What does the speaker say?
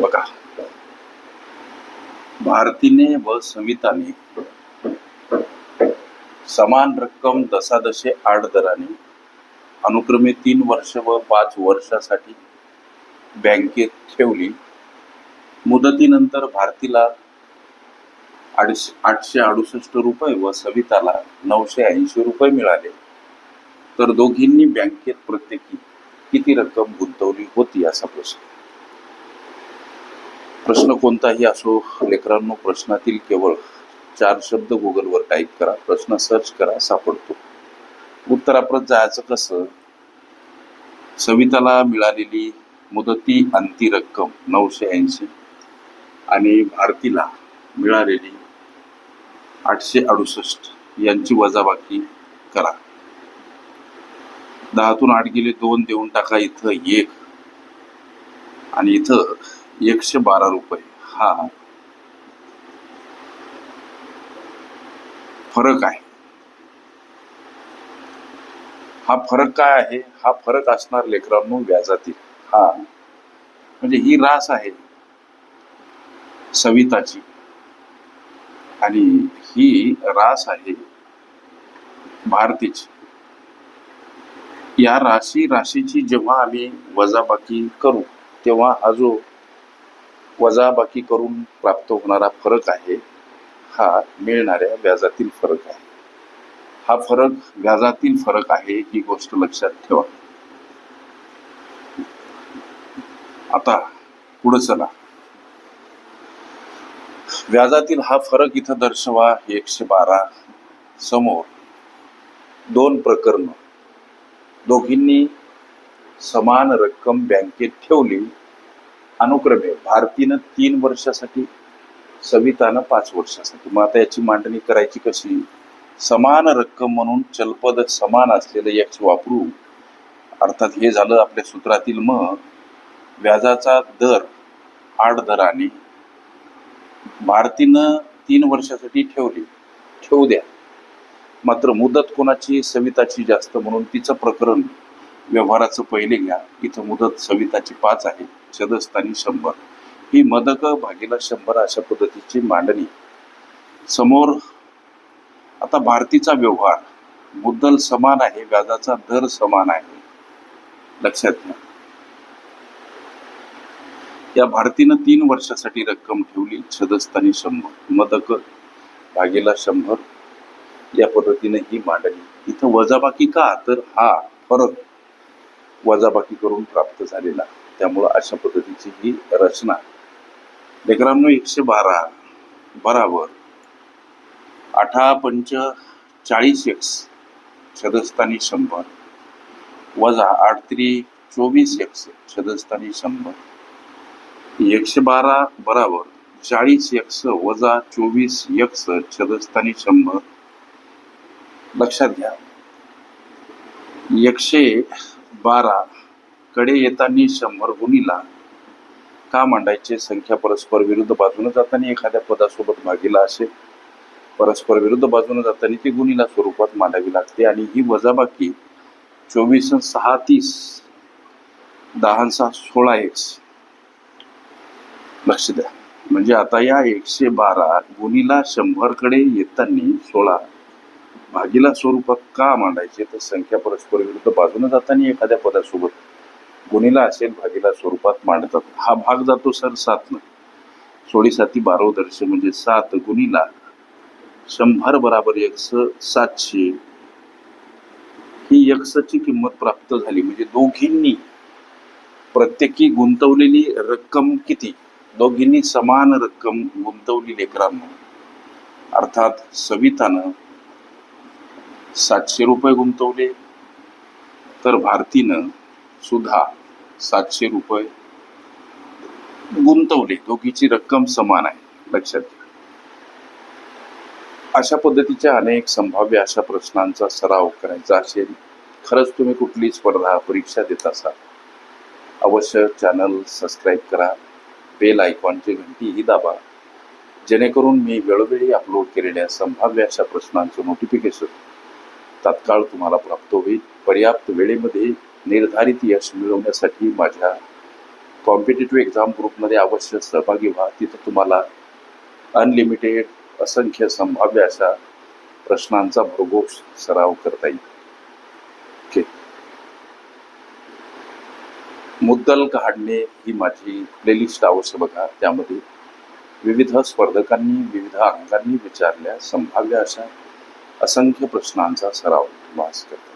बघा. भारतीने व सविताने समान रक्कम दसादशे आठ दराने अनुक्रमे तीन वर्ष व पाच वर्षासाठी बँकेत ठेवली. मुदतीनंतर भारतीला अडीचशे आठशे अडुसष्ट रुपये व सविताला नऊशे ऐंशी रुपये मिळाले. तर दोघींनी बँकेत प्रत्येकी किती रक्कम गुंतवली होती असा प्रश्न. प्रश्न कोणताही असो लेकरांनो प्रश्नातील केवळ चार शब्द गुगलवर टाईप करा प्रश्न सर्च करा सापडतो. उत्तराप्रत जायचं कसं? सविताला मिळालेली मुदती अंती रक्कम नऊशे ऐंशी आणि भारतीला मिळालेली आठशे अडुसष्ट यांची वजाबाकी करा. दहातून आठ गेले दोन देऊन टाका इथं एक. आणि इथं एकशे बारा रुपये. हा. फरक आहे. हा फरक काय आहे? हा फरक असणार लेकरांनो व्याजातील. हा. म्हणजे ही रास आहे. सविताची. आणि ही रास आहे भारतीची. या राशी राशीची जेव्हा आम्ही वजाबाकी करू तेव्हा हा जो वजाबाकी करून प्राप्त होणारा फरक आहे हा मिळणाऱ्या व्याजातील फरक आहे. हा फरक व्याजातील फरक आहे ही गोष्ट लक्षात ठेवा. आता पुढे चला. व्याजातील हा फरक इथं दर्शवा एकशे बारा समोर. दोन प्रकरण. दोघींनी समान रक्कम बँकेत ठेवली अनुक्रमे भारतीनं तीन वर्षासाठी सवितानं पाच वर्षासाठी. मग आता याची मांडणी करायची कशी? समान रक्कम म्हणून चलपद समान असलेलं यक्ष वापरू. अर्थात हे झालं आपल्या सूत्रातील मग व्याजाचा दर आठ दराने. भारतीनं तीन वर्षासाठी ठेवली. ठेवू द्या. मात्र मुदत कोणाची? सविताची जास्त म्हणून तिचं प्रकरण व्यवहाराचं पहिले घ्या. इथं मुदत सविताची पाच आहे. छदस्थानी शंभर. ही मदक भागीला शंभर अशा पद्धतीची मांडणी. समोर आता भारतीचा व्यवहार. मुद्दल समान आहे व्याजाचा दर समान आहे. लक्षात घ्या. या भारतीनं तीन वर्षासाठी रक्कम ठेवली छदस्थानी शंभर मदक भागीला शंभर. या पद्धतीने ही मांडणी. इथं वजाबाकी का? तर हा फरक वजाबाकी करून प्राप्त झालेला त्यामुळं अशा पद्धतीची ही रचना लेकरांनो एकशे बारा बराबर. अठरा पंच चाळीस एक्स छदस्थानी शंभर. वजा आठ त्री चोवीस एक्स छदस्थानी शंभर. एकशे बारा बराबर. चाळीस एक्स वजा चोवीस एक्स छदस्थानी शंभर. लक्षात घ्या. एकशे बारा कडे येताना शंभर गुणीला का मांडायचे संख्या परस्पर विरुद्ध बाजूने जाताना एखाद्या पदासोबत भागीला असे. परस्पर विरुद्ध बाजूने जाताना ती गुणीला स्वरूपात मांडावी लागते आणि ही वजाबाकी चोवीस सहा तीस दहा सहा सोळा एक्स लक्ष द्या. म्हणजे आता या एकशे बारा गुणीला शंभरकडे येताना सोळा. भागीला स्वरूपात का मांडायचे? तर संख्या परस्पर विरुद्ध बाजूने जाताना एखाद्या पदासोबत गुणीला असेल भागीला स्वरूपात मांडतात. हा भाग जातो सर सातनं. सोळी साती म्हणजे सात गुणीला. शंभर बराबर यक्ष सातशे. ही यक्षची किंमत प्राप्त झाली. म्हणजे दोघींनी प्रत्येकी गुंतवलेली रक्कम किती? दोघींनी समान रक्कम गुंतवली लेकरांनो अर्थात सवितानं सातशे रुपये गुंतवले. तर भारतीनं सुद्धा सातशे रुपये गुंतवले. दोघीची रक्कम समान आहे लक्षात घ्या. अशा पद्धतीच्या अनेक संभाव्य अशा प्रश्नांचा सराव करायचा असेल खरंच तुम्ही कुठली स्पर्धा परीक्षा देत असाल. अवश्य चॅनल सबस्क्राईब करा बेल आयकॉनची घंटी ही दाबा. जेणेकरून मी वेळोवेळी अपलोड केलेल्या संभाव्य अशा प्रश्नांचं नोटिफिकेशन तात्काळ तुम्हाला प्राप्त होईल. पर्याप्त वेळेमध्ये निर्धारित यश मिळवण्यासाठी माझ्या कॉम्पिटेटिव्ह एक्झाम ग्रुपमध्ये अवश्य सहभागी व्हा. तिथं तुम्हाला अनलिमिटेड असंख्य संभाव्य अशा प्रश्नांचा भरघोस सराव करता येईल. ओके मुद्दल काढणे ही माझी प्लेलिस्ट अवश्य बघा. त्यामध्ये विविध स्पर्धकांनी विविध अंगांनी विचारल्या संभाव्य अशा असंख्य प्रश्नांचा सराव वास करता